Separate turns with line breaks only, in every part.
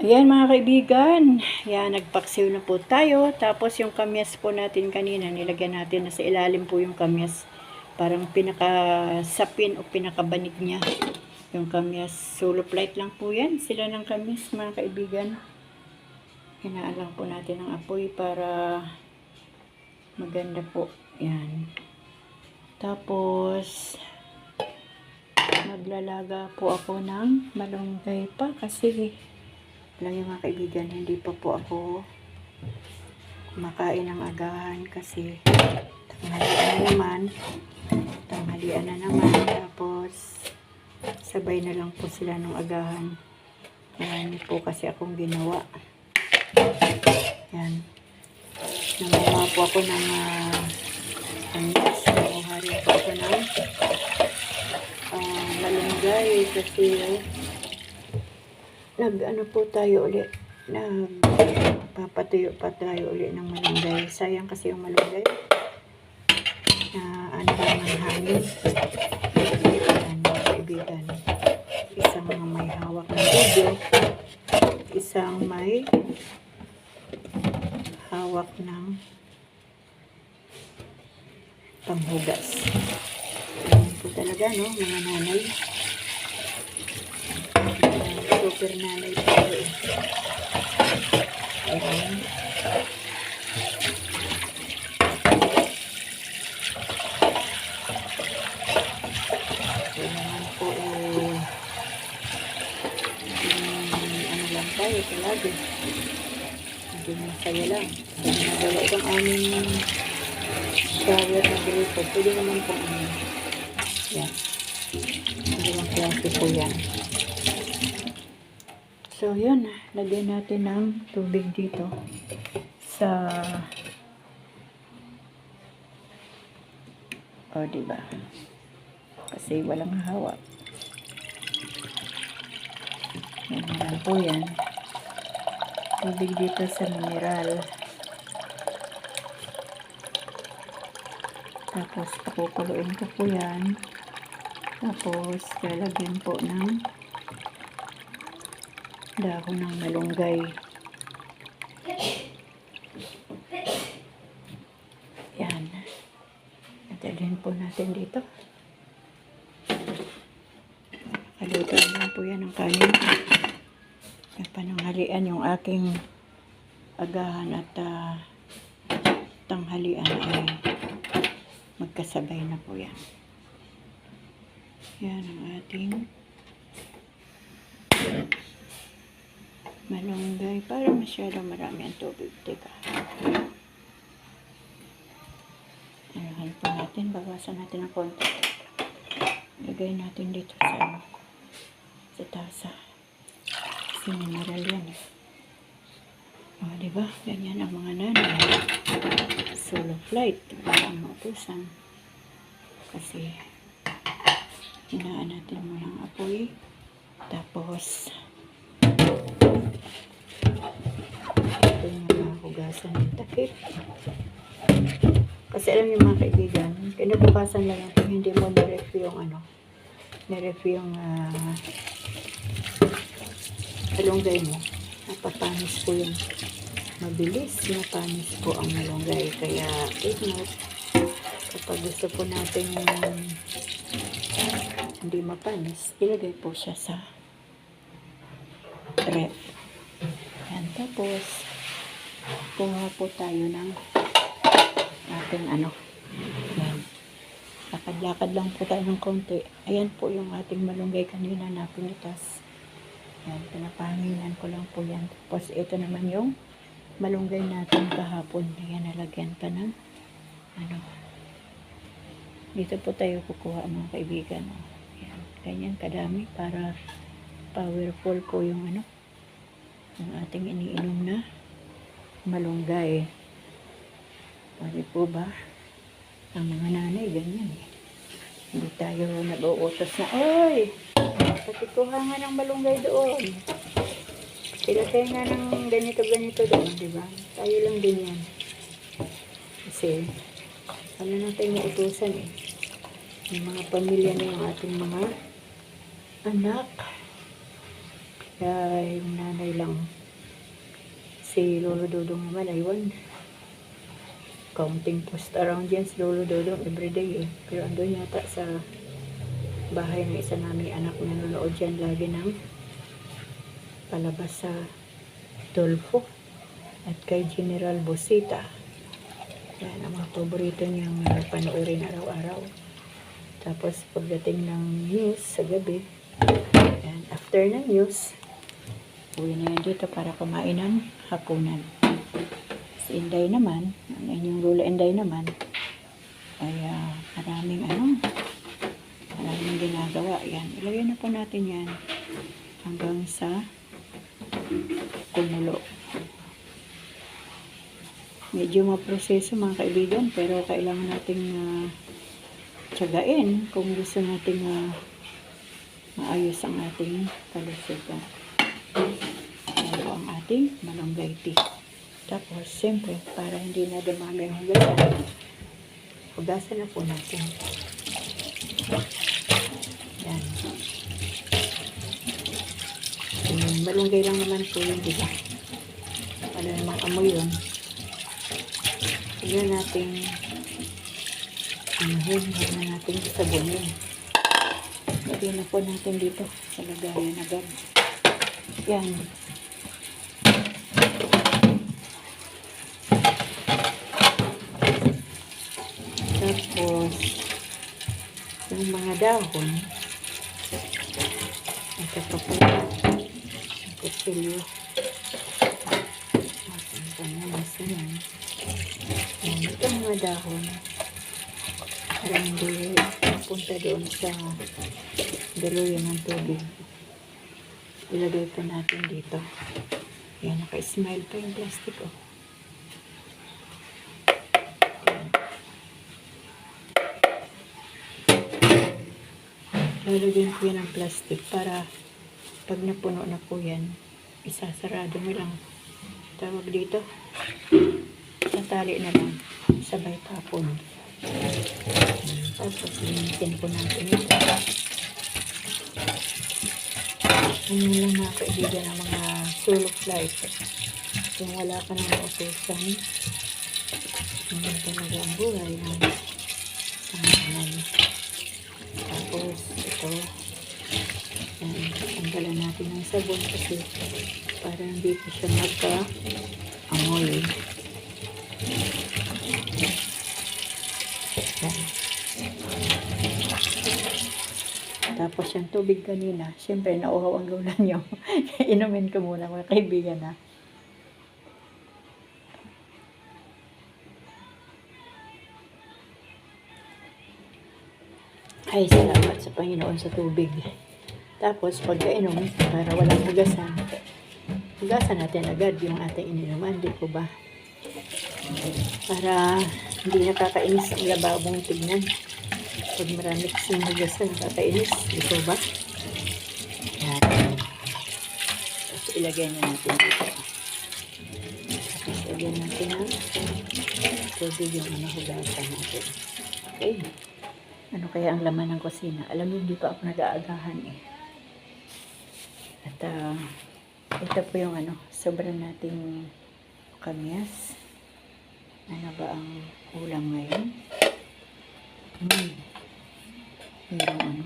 Ayan mga kaibigan, yan nagpaksiw na po tayo. Tapos yung kamyas po natin kanina, nilagyan natin na sa ilalim po yung kamyas. Parang pinakasapin o pinakabanig niya yung kamyas. Solo flight lang po yan, sila ng kamyas mga kaibigan. Hinaalang po natin ang apoy para maganda po. Yan. Tapos, maglalaga po ako ng malunggay pa kasi alam niyo mga kaibigan, hindi pa po ako kumakain ng agahan kasi tanghalian na naman. Tanghalian na naman. Tapos, sabay na lang po sila ng agahan. Marami po kasi akong ginawa. Yan. Nanguha po ako ng uh, panis. Nanguha rin po ako ng ah, malunggay kasi nag ano po tayo ulit nag papatuyo pa tayo ulit ng malunggay. Sayang kasi yung malunggay. Na ano lang ng hangin mga kaibigan. Isang may hawak ng video. Isang may hawak ng panghugas. Yan po talaga no mga nanay super nanay tayo eh. Ayan. Ito po eh, yung ano lang tayo palagi. Hindi masaya lang. Dahil nagawa itong aming shower na grupo. Pwede naman po ano. Yan. Hindi lang klase po yan. So, yun. Lagyan natin ng tubig dito sa o, diba? Kasi walang hawak. Lang po yan. Tubig dito sa mineral. Tapos, pakukuluin ko po yan. Tapos, lalagyan po ng dahon ng malunggay. Yan. Natalhin po natin dito. Kaluto lang po yan ng kanin. Pananghalian yung aking agahan at ah, tanghalian ay magkasabay na po yan. Yan ang ating malunggay para masyado marami ang tubig, diba? Ayan po natin, bawasan natin ng konti. Lagay natin dito sa ano, sa tasa. Kasi mineral yan eh. O, diba? Ganyan ang mga nanay. Solo flight. Walang mautusan. Kasi, hinaan natin mo ng apoy. Tapos, ng takip. Kasi alam niyo mga kaibigan, kinabukasan lang yan kung hindi mo na-review yung ano, na-review yung uh, malunggay mo. Napapanis po yung mabilis na panis po ang malunggay. Kaya, take note, kapag gusto po natin yung hindi mapanis, ilagay po siya sa ref. Yan, tapos, kuha po tayo ng ating ano. Lakad-lakad lang po tayo ng konti. Ayan po yung ating malunggay kanina na pinitas. Yan, pinapahanginan ko lang po yan. Tapos, ito naman yung malunggay natin kahapon. Ayan, nalagyan pa ng ano, dito po tayo kukuha mga kaibigan. oh. Yan, ganyan kadami para powerful po yung ano, yung ating iniinom na malunggay. Pwede po ba? Ang mga nanay, ganyan eh. Hindi tayo nag-uutos na, Oy! Pakikuha nga ng malunggay doon. Pilagay nga ng ganito-ganito doon, di ba? Tayo lang din yan. Kasi, ano natin yung utusan eh. Yung mga pamilya yung ating mga anak. Kaya yung nanay lang. Si Lolo Dodong naman, aywan. Counting post around yan si Lolo Dodong everyday eh. Pero andun yata sa bahay ng isa naming anak na nanonood yan lagi ng palabas sa Dolfo at kay General Bosita. Yan ang mga paborito niyang panoorin araw-araw. Tapos pagdating ng news sa gabi, yan, after ng news, uwi na yan dito para kumain ng hapunan. Si Inday naman, ang inyong Lula Inday naman, ay ah, maraming ano, maraming ginagawa. Yan, ilagay na po natin yan hanggang sa kumulo. Medyo maproseso mga kaibigan, pero kailangan nating uh, tiyagain kung gusto nating ah, maayos ang ating kalusugan. Ating malunggay tea. Tapos, siyempre, para hindi na dumami ang hugasan, hugasan na po natin. Yan. Yung malunggay lang naman po yun, di ba? Ano namang amoy yun. Tignan natin yun, huwag na natin sabunin. Lagyan na po natin dito sa lagayan agad. Yan. Tapos, yung mga dahon, ito pa po, ang kutsilyo. Asan pa naman yan. Yan, ito ang mga dahon. Hindi mapunta doon sa daluyan ng tubig. Ilagay pa natin dito. Yan, naka-smile pa yung plastic, oh. Lalagyan ko yan ng plastic para pag napuno na po yan, isasarado mo lang. Tawag dito. Tatali na lang. Sabay tapon. Tapos, linisin po natin ito. Ano lang mga kaibigan ng mga sulok light. Kung wala ka nang mautusan, hindi talaga ang buhay ng pangalan. Tapos, ito, yan, tanggalan natin ng sabon kasi para hindi pa siya magka-amoy. Tapos yung tubig kanina, siyempre nauhaw ang lola niyo. Inumin ko muna mga kaibigan na. Ay, salamat sa Panginoon sa tubig. Tapos, pagkainom, para walang hugasan, hugasan natin agad yung ating ininuman, di ko ba? Para hindi nakakainis ang lababong tignan. Pag marami kasing hugasan, nakakainis, di ko ba? Yan. Tapos, ilagay na natin dito. Tapos, ilagay natin ang tubig yung ano, hugasan natin. Okay. Ano kaya ang laman ng kusina? Alam mo, hindi pa ako nag-aagahan eh. Ah, ito po yung ano, sobrang nating kamyas. Ano ba ang ulam ngayon? Hmm. Merong ano,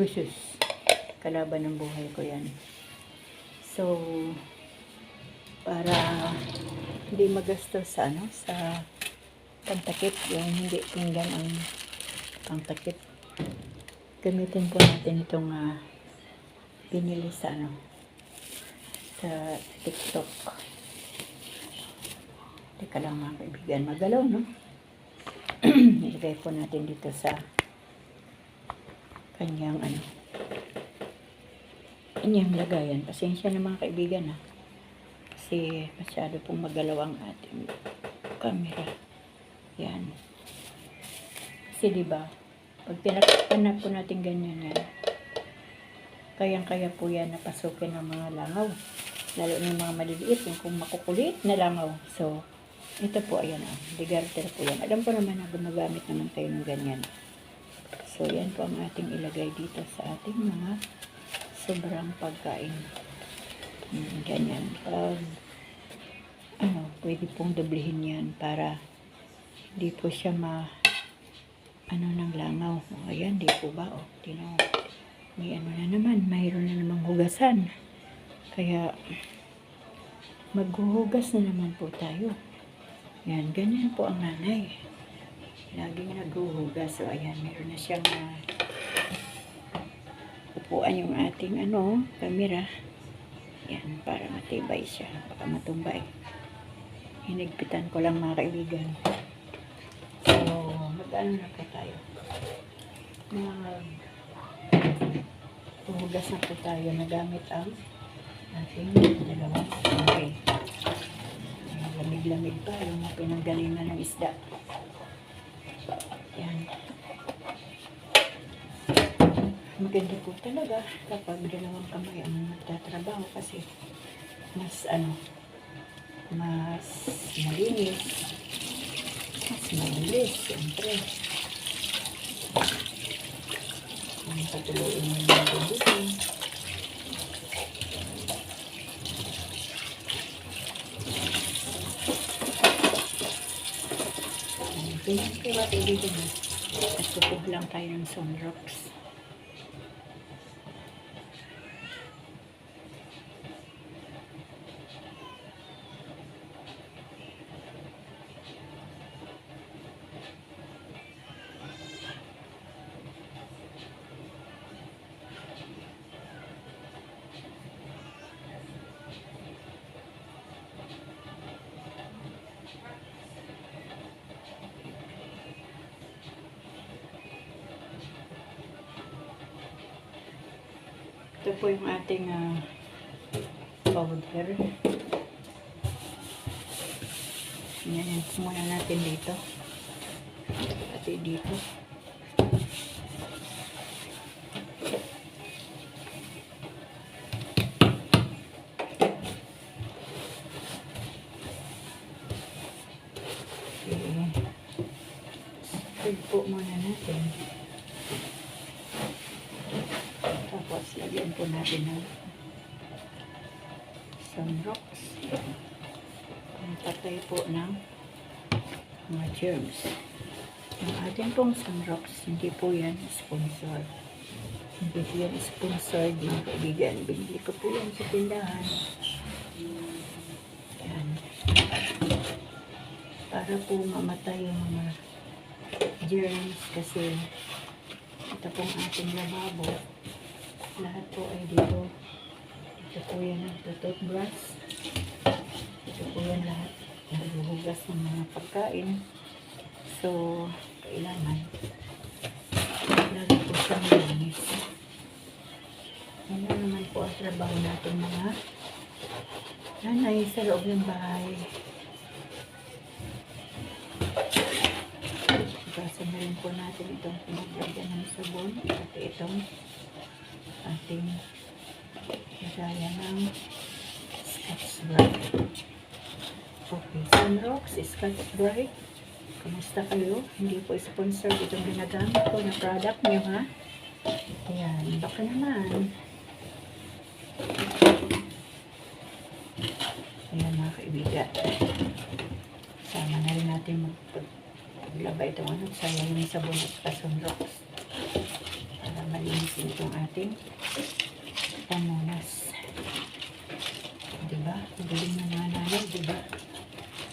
wishes. Kalaban ng buhay ko yan. So, para hindi magastos sa ano, sa pantakip, yung hindi pinggan ang pangtakip. Gamitin po natin itong ah, pinili sa ano sa TikTok. Teka lang mga kaibigan, magalaw no? Ilagay po natin dito sa kanyang ano kanyang lagayan. Pasensya na mga kaibigan ha. Kasi masyado pong magalaw ang ating camera. Yan. Kasi di ba pag tinakpan na po natin ganyan yan, kayang-kaya po yan napasukin ng mga langaw. Lalo na yung mga maliliit, yung kung makukulit na langaw. So, ito po, ayan ah, digarter po yan. Alam ko naman na gumagamit naman tayo ng ganyan. So, yan po ang ating ilagay dito sa ating mga sobrang pagkain. Mm, Ganyan. Pag, ano, pwede pong doblehin yan para hindi po siya ma, ano ng langaw. O, ayan, di po ba? O, tino, may ano na naman, mayroon na namang hugasan. Kaya, maghuhugas na naman po tayo. Yan, ganyan po ang nanay. Laging naghuhugas. So, ayan, meron na siyang uh, upuan yung ating ano, camera. Yan, para matibay siya. Baka matumbay. Hinigpitan ko lang mga kaibigan. So, mag-ano na po tayo. Mag huhugas na po tayo na gamit ang ating dalawang kamay. Lamig-lamig pa yung pinanggalingan ng isda. Yan. Maganda po talaga kapag dalawang kamay ang nagtatrabaho kasi mas ano, mas malinis, mas mabilis, siyempre. Ang patuloyin mo yung. Ganyan kayo ba dito na? At lang tayo ng sunrocks. Ito po yung ating ah, powder. Yan, yan. Muna natin dito. Pati dito. Okay. Spread po muna natin. Tapos, lagyan po natin ng sunrocks. Patay po ng mga germs. Ang ating pong sunrocks, hindi po yan sponsor. Hindi po yan sponsor din kaibigan. Binili ko po yan sa tindahan. Yan. Para po mamatay yung mga germs kasi ito pong ating lababo lahat po ay dito. Ito po yan ang toothbrush. Ito po yan lahat. Naghuhugas ng mga pagkain. So, kailangan lagi po siyang malinis. Yan naman po ang trabaho natin mga nanay sa loob ng bahay. Gasan na rin po natin itong pinaglagyan ng sabon. Pati itong ating lagaya ng Scotch Brite. Okay, Sunrocks, Scotch Brite. Kumusta kayo? Hindi po sponsor itong ginagamit ko na product niyo ha. Ayan, baka naman. Ayan mga kaibigan. Sama na rin natin maglabay itong ano, sayang yung sabon at Sunrocks din itong ating pamunas. Diba? Galing ng mga nanay, diba?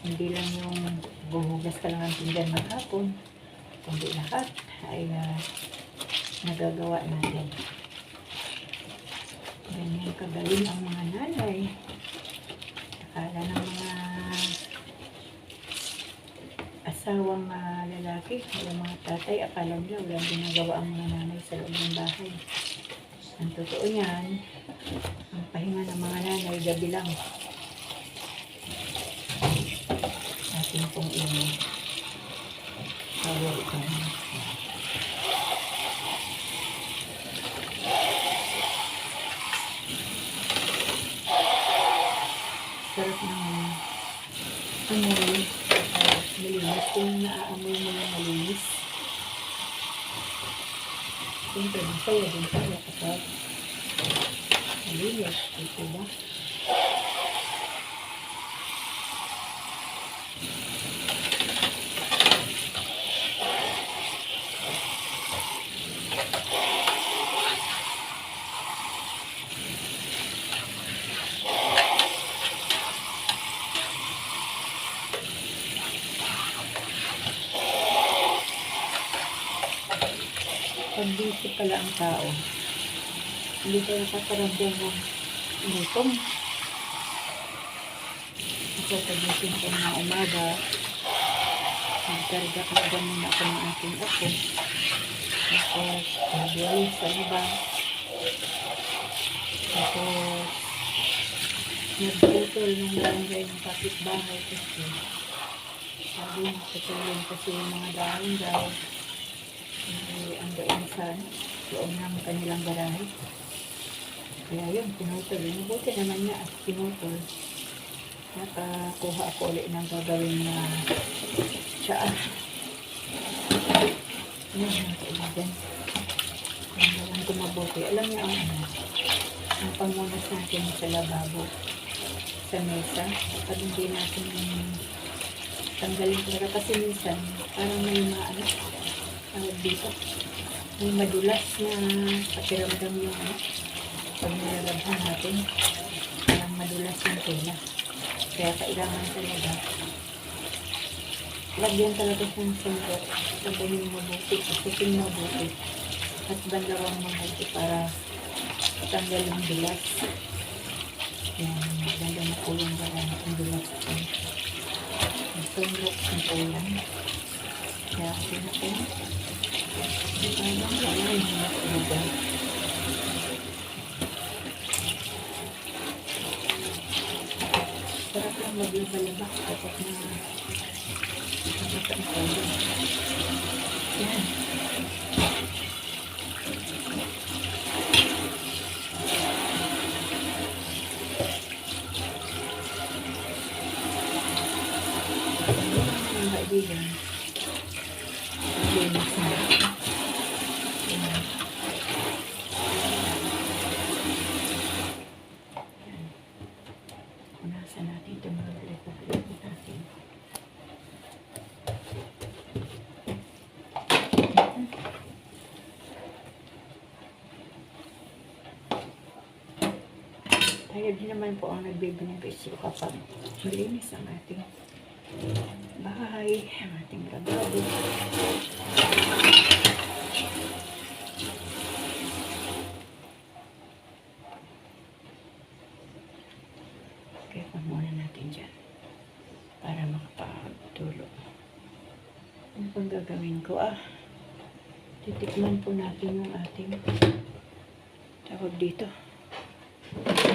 Hindi lang yung buhugas ka lang ang pinggan maghapon, kundi lahat ay ah, nagagawa natin. Ganyan kagaling ang mga nanay. Akala ng mga asawang ah, lalaki, yung mga tatay, akala nila walang ginagawa ang mga nanay sa loob ng bahay. Ang totoo niyan, ang pahinga ng mga nanay, gabi lang. Atin pong. Power on. Sarap ng amoy. Malinis. Kung naaamoy mo yung malinis. Siyempre, masaya din tayo kapag malinis. Ito ba? pag busy pala ang tao, hindi tayo kakaramdam ng gutom. Ito, pagising ko na umaga, nagkarga ko na muna ako ng aking ako. Tapos, nagwalis sa iba. Tapos, nagputol ng barangay ng kapitbahay kasi sabi tutulong kasi yung mga dahon daw eh, ang doon sa loob ng kanilang garahe. Kaya yun, pinutol. Mabuti naman niya at pinutol. Nakakuha ako ulit ng gagawin na tsaa. Yun, mga kaibigan. Ang gawin ko. Alam niya ang ano, ang pamunas natin sa lababo sa mesa. Pag hindi natin tanggalin talaga kasi minsan parang may mga ano, tawag dito, may madulas na pakiramdam yung ano, pag nilalabhan natin, parang madulas yung tela. Kaya kailangan talaga, lagyan talaga ng sandok, sabahin mabuti, ikutin mabuti, at bandawang mabuti para tanggal yung dulas. Yan, maganda na po yung dala ng dulas. Nagtulog ng ulan. Kaya ako na po. Parang wala yung matulugan. Sarap lang maglaba-laba kapag na kapag ang kaibigan. Linis na. Yan. Yan. Punasan natin itong mga galit-galit natin. Tayo din naman po ang nagbibenepisyo kapag malinis ang ating bahay, ang ating lababo. Kaya pa muna natin dyan para makapagtulog. Ano pang gagawin ko? Ah, titikman po natin yung ating tawag dito.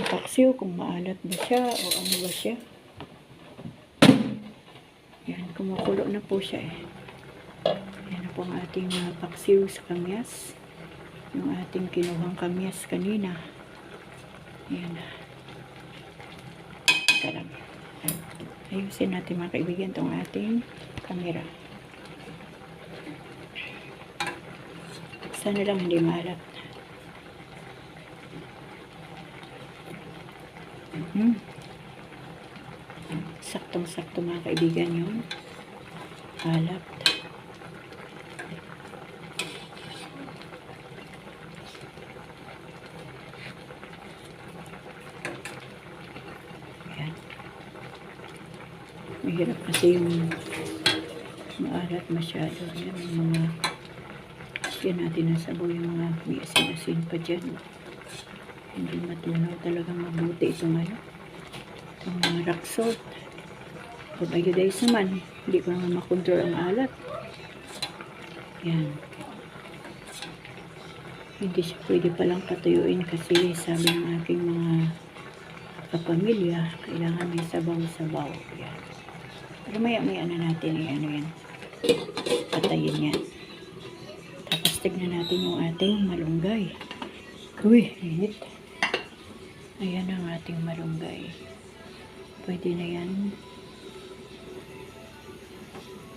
Paksiw, kung maalat ba siya o ano ba siya. Yan, kumukulo na po siya eh. Yan na po ang ating uh, paksiw sa kamyas. Yung ating kinuhang kamyas kanina. Yan. Ayusin natin mga kaibigan itong ating camera. Sana lang hindi maalat. Hmm. Saktong-sakto mga kaibigan yun. Alat. Ayan. Mahirap kasi yung maalat masyado. Yung mga yan natin nasabaw yung mga may asin-asin pa dyan. Hindi matunaw talaga mabuti ito ngayon. Ang mga rock salt. Pag iodize naman, hindi ko naman makontrol ang alat. Yan. Hindi siya pwede palang patuyuin kasi sabi ng aking mga kapamilya, kailangan may sabaw-sabaw. Yan. Pero maya maya na natin eh, ano yan. Patayin yan. Tignan natin yung ating malunggay. Uy, init. Ayan ang ating malunggay. Pwede na yan.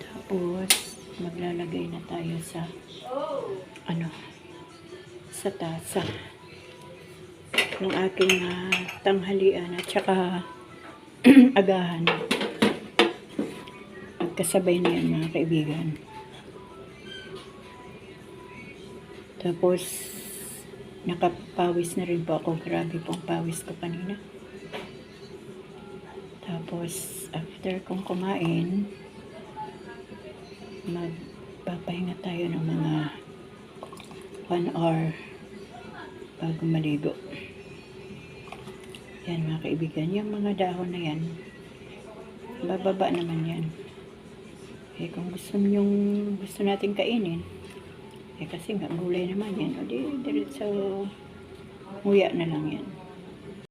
Tapos, maglalagay na tayo sa, ano, sa tasa. Ng aking ah, tanghalian at saka agahan. Magkasabay na yan mga kaibigan. Tapos, nakapawis na rin po ako. Grabe pong pawis ko kanina. Tapos, after kong kumain, magpapahinga tayo ng mga 1 hour bago maligo. Yan mga kaibigan, yung mga dahon na yan, bababa naman yan. Eh kung gusto nyong, gusto natin kainin, eh kasi nga gulay naman yan, o di diretso nguya na lang yan.